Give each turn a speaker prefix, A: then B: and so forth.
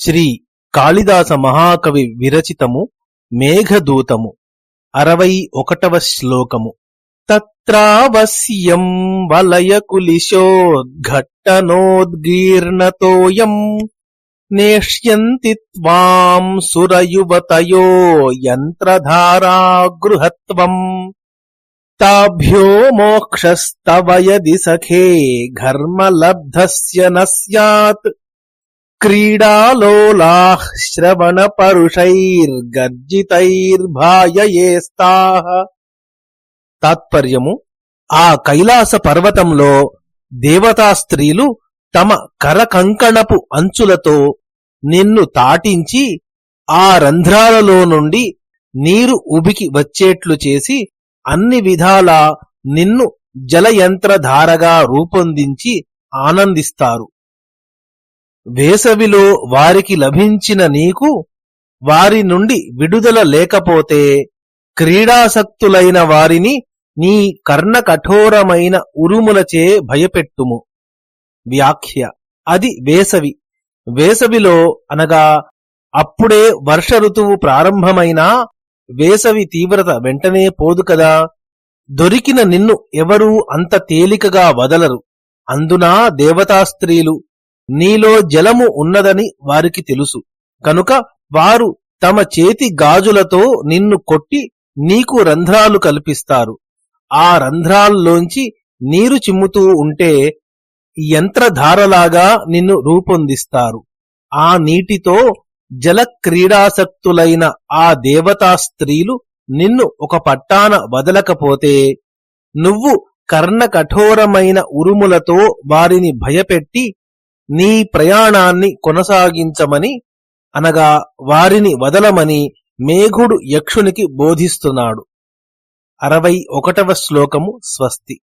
A: శ్రీ కాళిదాస మహాకవి విరచితము మేఘదూతము. అరవై ఒకటవ శ్లోకము. తత్రావశ్యం వలయకులిశోద్ఘట్టనోద్గీర్ణతోయం నేష్యంతి త్వాం సురయువతయో యంత్రధారాగృహత్వం. తాభ్యో మోక్షస్తవయది సఖే ఘర్మలబ్ధస్య న స్యాత్. క్రీడాలోలాః శ్రవణ తాత్పర్యము ఆ కైలాస పర్వతంలో దేవతా స్త్రీలు తమ కరకంకణపు అంచులతో నిన్ను తాటించి ఆ రంధ్రాలలో నుండి నీరు ఉబికి వచ్చేట్లు చేసి అన్ని విధాలా నిన్ను జలయంత్రధారగా రూపొందించి ఆనందిస్తారు. వేసవిలో వారికి లభించిన నీకు వారి నుండి విడుదల లేకపోతే క్రీడాసక్తులైన వారిని నీ కర్ణకఠోరమైన ఉరుములచే భయపెట్టుము. వ్యాఖ్య. అది వేసవి. వేసవిలో అనగా అప్పుడే వర్ష ఋతువు ప్రారంభమైనా వేసవి తీవ్రత వెంటనే పోదు కదా. దొరికిన నిన్ను ఎవరూ అంత తేలికగా వదలరు. అందునా దేవతాస్త్రీలు నీలో జలము ఉన్నదని వారికి తెలుసు. కనుక వారు తమ చేతి గాజులతో నిన్ను కొట్టి నీకు రంధ్రాలు కల్పిస్తారు. ఆ రంధ్రాల్లోంచి నీరు చిమ్ముతూ ఉంటే యంత్రధారలాగా నిన్ను రూపొందిస్తారు. ఆ నీటితో జల క్రీడాసక్తులైన ఆ దేవతా స్త్రీలు నిన్ను ఒక పట్టాన వదలకపోతే నువ్వు కర్ణ కఠోరమైన ఉరుములతో వారిని భయపెట్టి నీ ప్రయాణాన్ని కొనసాగించమని అనగా వారిని వదలమని మేఘుడు యక్షునికి బోధిస్తున్నాడు. అరవై ఒకటవ శ్లోకము స్వస్తి.